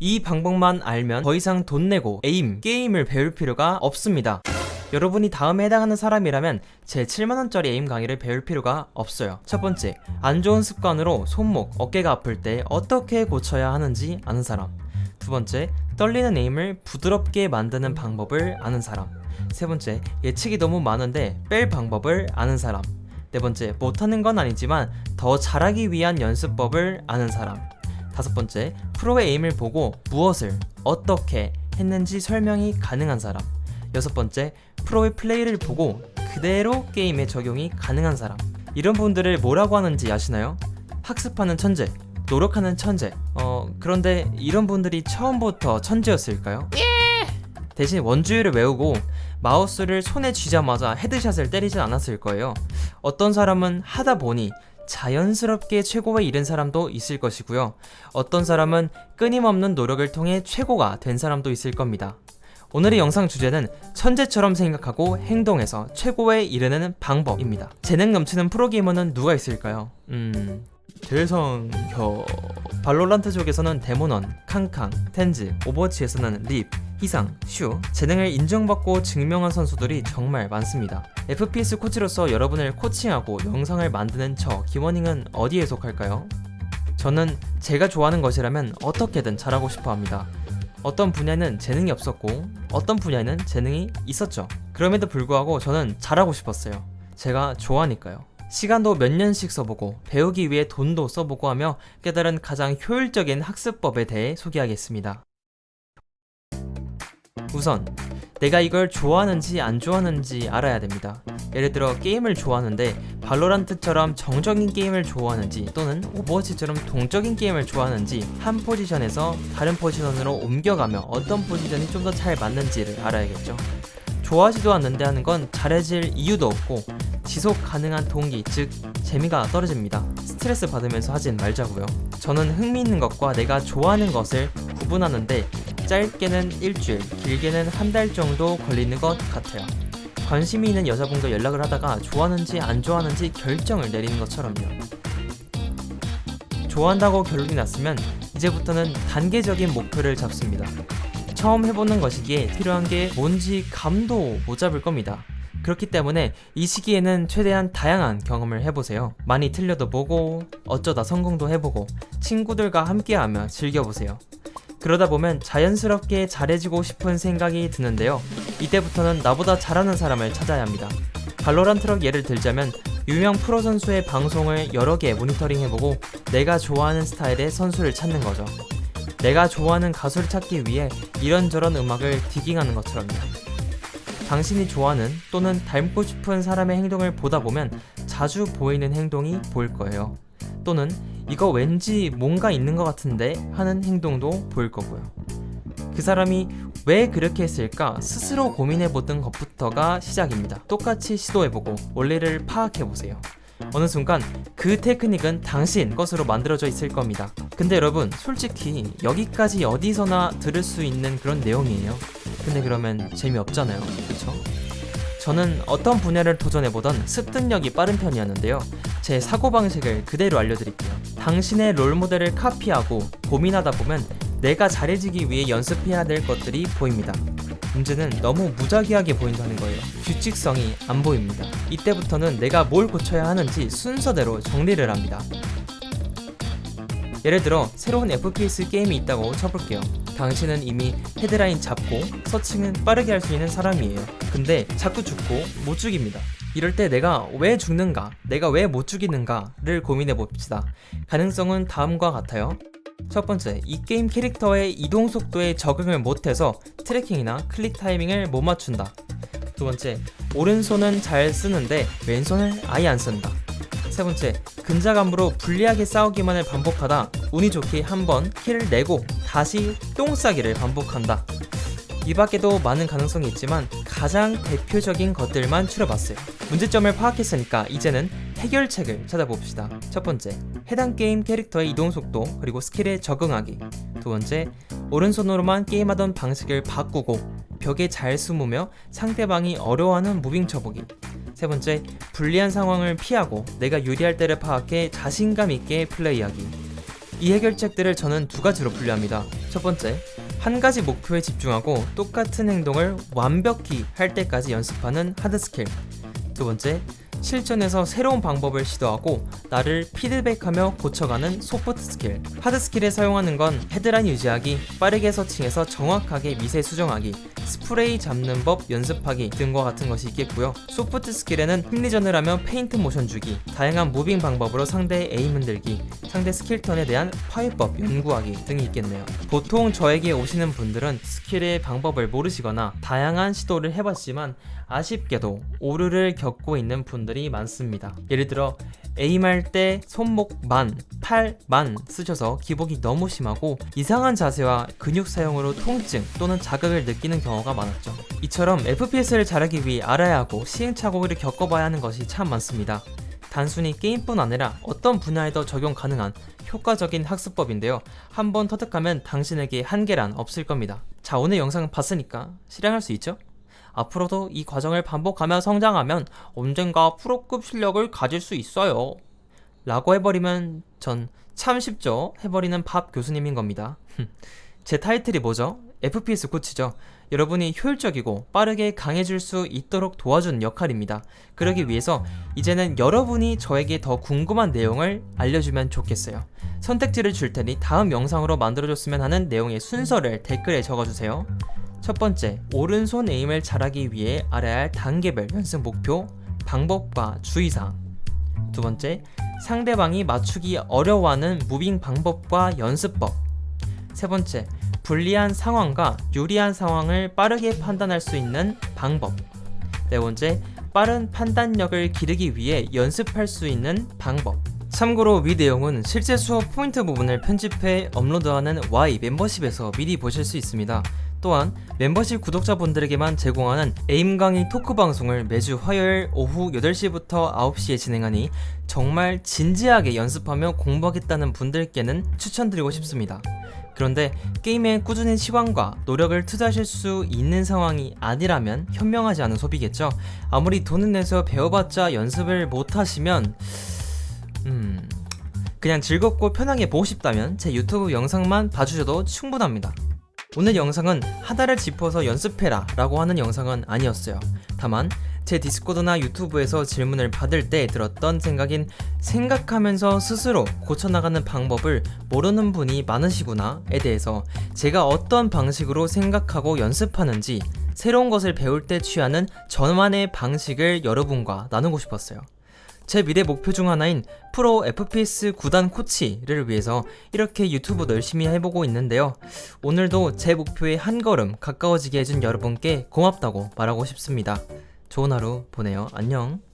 이 방법만 알면 더 이상 돈 내고 에임, 게임을 배울 필요가 없습니다. 여러분이 다음에 해당하는 사람이라면 제 7만원짜리 에임 강의를 배울 필요가 없어요. 첫 번째, 안 좋은 습관으로 손목, 어깨가 아플 때 어떻게 고쳐야 하는지 아는 사람. 두 번째, 떨리는 에임을 부드럽게 만드는 방법을 아는 사람. 세 번째, 예측이 너무 많은데 뺄 방법을 아는 사람. 네 번째, 못하는 건 아니지만 더 잘하기 위한 연습법을 아는 사람. 다섯 번째, 프로의 에임을 보고 무엇을 어떻게 했는지 설명이 가능한 사람. 여섯 번째, 프로의 플레이를 보고 그대로 게임에 적용이 가능한 사람. 이런 분들을 뭐라고 하는지 아시나요? 학습하는 천재, 노력하는 천재. 어, 그런데 이런 분들이 처음부터 천재였을까요? 대신 원주율을 외우고 마우스를 손에 쥐자마자 헤드샷을 때리진 않았을 거예요. 어떤 사람은 하다 보니 자연스럽게 최고에 이른 사람도 있을 것이고요. 어떤 사람은 끊임없는 노력을 통해 최고가 된 사람도 있을 겁니다. 오늘의 영상 주제는 천재처럼 생각하고 행동해서 최고에 이르는 방법입니다. 재능 넘치는 프로게이머는 누가 있을까요? 음... 대성혀 발로란트 쪽에서는 데모넌, 캉캉, 텐즈, 오버워치에서는 립, 희상, 슈 재능을 인정받고 증명한 선수들이 정말 많습니다. FPS 코치로서 여러분을 코칭하고 영상을 만드는 저 김원닝은 어디에 속할까요? 저는 제가 좋아하는 것이라면 어떻게든 잘하고 싶어 합니다. 어떤 분야에는 재능이 없었고 어떤 분야에는 재능이 있었죠. 그럼에도 불구하고 저는 잘하고 싶었어요. 제가 좋아하니까요. 시간도 몇 년씩 써보고 배우기 위해 돈도 써보고 하며 깨달은 가장 효율적인 학습법에 대해 소개하겠습니다. 우선 내가 이걸 좋아하는지 안 좋아하는지 알아야 됩니다. 예를 들어 게임을 좋아하는데 발로란트처럼 정적인 게임을 좋아하는지 또는 오버워치처럼 동적인 게임을 좋아하는지 한 포지션에서 다른 포지션으로 옮겨가며 어떤 포지션이 좀 더 잘 맞는지를 알아야겠죠. 좋아하지도 않는데 하는 건 잘해질 이유도 없고 지속 가능한 동기, 즉 재미가 떨어집니다. 스트레스 받으면서 하진 말자고요. 저는 흥미있는 것과 내가 좋아하는 것을 구분하는데 짧게는 일주일, 길게는 한 달 정도 걸리는 것 같아요. 관심이 있는 여자분과 연락을 하다가 좋아하는지 안 좋아하는지 결정을 내리는 것처럼요. 좋아한다고 결론이 났으면 이제부터는 단계적인 목표를 잡습니다. 처음 해보는 것이기에 필요한 게 뭔지 감도 못 잡을 겁니다. 그렇기 때문에 이 시기에는 최대한 다양한 경험을 해보세요. 많이 틀려도 보고, 어쩌다 성공도 해보고, 친구들과 함께하며 즐겨보세요. 그러다 보면 자연스럽게 잘해지고 싶은 생각이 드는데요. 이때부터는 나보다 잘하는 사람을 찾아야 합니다. 발로란트로 예를 들자면 유명 프로 선수의 방송을 여러 개 모니터링 해보고 내가 좋아하는 스타일의 선수를 찾는 거죠. 내가 좋아하는 가수를 찾기 위해 이런저런 음악을 디깅하는 것처럼요. 당신이 좋아하는 또는 닮고 싶은 사람의 행동을 보다 보면 자주 보이는 행동이 보일 거예요. 또는 이거 왠지 뭔가 있는 것 같은데 하는 행동도 보일 거고요. 그 사람이 왜 그렇게 했을까 스스로 고민해보던 것부터가 시작입니다. 똑같이 시도해보고 원리를 파악해보세요. 어느 순간 그 테크닉은 당신 것으로 만들어져 있을 겁니다. 근데 여러분, 솔직히 여기까지 어디서나 들을 수 있는 그런 내용이에요. 근데 그러면 재미없잖아요. 그쵸? 저는 어떤 분야를 도전해보던 습득력이 빠른 편이었는데요. 제 사고방식을 그대로 알려드릴게요. 당신의 롤모델을 카피하고 고민하다 보면 내가 잘해지기 위해 연습해야 될 것들이 보입니다. 문제는 너무 무작위하게 보인다는 거예요. 규칙성이 안 보입니다. 이때부터는 내가 뭘 고쳐야 하는지 순서대로 정리를 합니다. 예를 들어 새로운 FPS 게임이 있다고 쳐볼게요. 당신은 이미 헤드라인 잡고 서칭은 빠르게 할 수 있는 사람이에요. 근데 자꾸 죽고 못 죽입니다. 이럴 때 내가 왜 죽는가, 내가 왜 못 죽이는가를 고민해 봅시다. 가능성은 다음과 같아요. 첫 번째, 이 게임 캐릭터의 이동 속도에 적응을 못해서 트래킹이나 클릭 타이밍을 못 맞춘다. 두 번째, 오른손은 잘 쓰는데 왼손을 아예 안 쓴다. 세 번째, 근자감으로 불리하게 싸우기만을 반복하다 운이 좋게 한번 킬을 내고 다시 똥 싸기를 반복한다. 이 밖에도 많은 가능성이 있지만 가장 대표적인 것들만 추려봤어요. 문제점을 파악했으니까 이제는 해결책을 찾아봅시다. 첫 번째, 해당 게임 캐릭터의 이동 속도 그리고 스킬에 적응하기. 두 번째, 오른손으로만 게임하던 방식을 바꾸고 벽에 잘 숨으며 상대방이 어려워하는 무빙 쳐보기. 세 번째, 불리한 상황을 피하고 내가 유리할 때를 파악해 자신감 있게 플레이하기. 이 해결책들을 저는 두 가지로 분류합니다. 첫 번째, 한 가지 목표에 집중하고 똑같은 행동을 완벽히 할 때까지 연습하는 하드 스킬. 두 번째, 실전에서 새로운 방법을 시도하고 나를 피드백하며 고쳐가는 소프트 스킬. 하드 스킬에 사용하는 건 헤드라인 유지하기, 빠르게 서칭해서 정확하게 미세 수정하기, 스프레이 잡는 법 연습하기 등과 같은 것이 있겠고요. 소프트 스킬에는 심리전을 하며 페인트 모션 주기, 다양한 무빙 방법으로 상대의 에임 흔들기, 상대 스킬 턴에 대한 파괴법 연구하기 등이 있겠네요. 보통 저에게 오시는 분들은 스킬의 방법을 모르시거나 다양한 시도를 해봤지만 아쉽게도 오류를 겪고 있는 분들이 많습니다. 예를 들어 에임할 때 손목만, 팔만 쓰셔서 기복이 너무 심하고 이상한 자세와 근육 사용으로 통증 또는 자극을 느끼는 경우가 많았죠. 이처럼 FPS를 잘하기 위해 알아야 하고 시행착오를 겪어봐야 하는 것이 참 많습니다. 단순히 게임뿐 아니라 어떤 분야에도 적용 가능한 효과적인 학습법인데요. 한번 터득하면 당신에게 한계란 없을 겁니다. 자, 오늘 영상 봤으니까 실행할 수 있죠? 앞으로도 이 과정을 반복하며 성장하면 언젠가 프로급 실력을 가질 수 있어요. 라고 해버리면 전 참 쉽죠? 해버리는 밥 교수님인 겁니다. 제 타이틀이 뭐죠? FPS 코치죠. 여러분이 효율적이고 빠르게 강해질 수 있도록 도와주는 역할입니다. 그러기 위해서 이제는 여러분이 저에게 더 궁금한 내용을 알려주면 좋겠어요. 선택지를 줄 테니 다음 영상으로 만들어줬으면 하는 내용의 순서를 댓글에 적어주세요. 첫 번째, 오른손 에임을 잘하기 위해 알아야 할 단계별 연습 목표, 방법과 주의사항. 두 번째, 상대방이 맞추기 어려워하는 무빙 방법과 연습법. 세 번째, 불리한 상황과 유리한 상황을 빠르게 판단할 수 있는 방법. 네 번째, 빠른 판단력을 기르기 위해 연습할 수 있는 방법. 참고로 위 내용은 실제 수업 포인트 부분을 편집해 업로드하는 Y 멤버십에서 미리 보실 수 있습니다. 또한 멤버십 구독자분들에게만 제공하는 에임 강의 토크 방송을 매주 화요일 오후 8시부터 9시에 진행하니 정말 진지하게 연습하며 공부하겠다는 분들께는 추천드리고 싶습니다. 그런데 게임에 꾸준히 시간과 노력을 투자하실 수 있는 상황이 아니라면 현명하지 않은 소비겠죠. 아무리 돈을 내서 배워봤자 연습을 못 하시면 음 그냥 즐겁고 편하게 보고 싶다면 제 유튜브 영상만 봐주셔도 충분합니다. 오늘 영상은 하다를 짚어서 연습해라 라고 하는 영상은 아니었어요. 다만 제 디스코드나 유튜브에서 질문을 받을 때 들었던 생각인 생각하면서 스스로 고쳐나가는 방법을 모르는 분이 많으시구나에 대해서 제가 어떤 방식으로 생각하고 연습하는지 새로운 것을 배울 때 취하는 저만의 방식을 여러분과 나누고 싶었어요. 제 미래 목표 중 하나인 프로 FPS 구단 코치를 위해서 이렇게 유튜브 열심히 해보고 있는데요. 오늘도 제 목표에 한 걸음 가까워지게 해준 여러분께 고맙다고 말하고 싶습니다. 좋은 하루 보내요. 안녕.